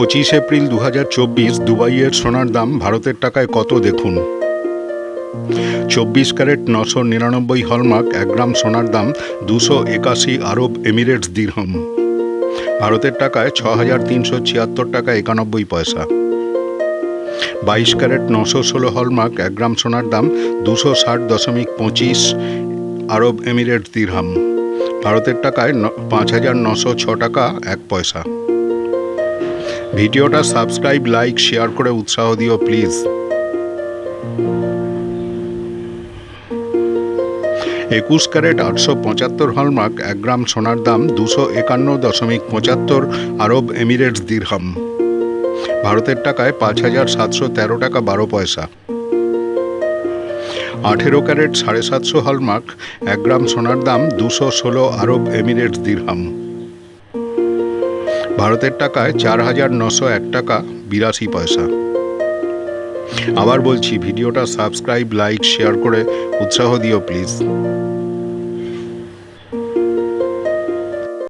পঁচিশ এপ্রিল দু হাজার চব্বিশ দুবাইয়ের সোনার দাম ভারতের টাকায় কত দেখুন? চব্বিশ ক্যারেট নশো নিরানব্বই হলমার্ক, এক গ্রাম সোনার দাম দুশো একাশি আরব এমিরেটস দিরহম। ভারতের টাকায় ছ হাজার তিনশো ছিয়াত্তর টাকা একানব্বই পয়সা। বাইশ ক্যারেট নশো ষোলো হলমার্ক, এক গ্রাম সোনার দাম দুশো ষাট দশমিক পঁচিশ আরব এমিরেটস দিরহাম। ভারতের টাকায় পাঁচ হাজার নশো ছ টাকা এক পয়সা। ভিডিওটা সাবস্ক্রাইব, লাইক, শেয়ার করে উৎসাহ দিও, প্লিজ। একুশ ক্যারেট আটশো পঁচাত্তর হলমার্ক, এক গ্রাম সোনার দাম দুশো একান্ন দশমিক পঁচাত্তর আরব এমিরেটস দিরহাম। ভারতের টাকায় পাঁচ হাজার সাতশো তেরো টাকা বারো পয়সা। আঠেরো ক্যারেট সাড়ে সাতশো হলমার্ক, এক গ্রাম সোনার দাম দুশো ষোলো আরব এমিরেটস দিরহাম। ভারতের টাকায় চার হাজার নশো এক টাকা বিরাশি পয়সা। আবার বলছি, ভিডিওটা সাবস্ক্রাইব, লাইক, শেয়ার করে উৎসাহ দিও, প্লিজ।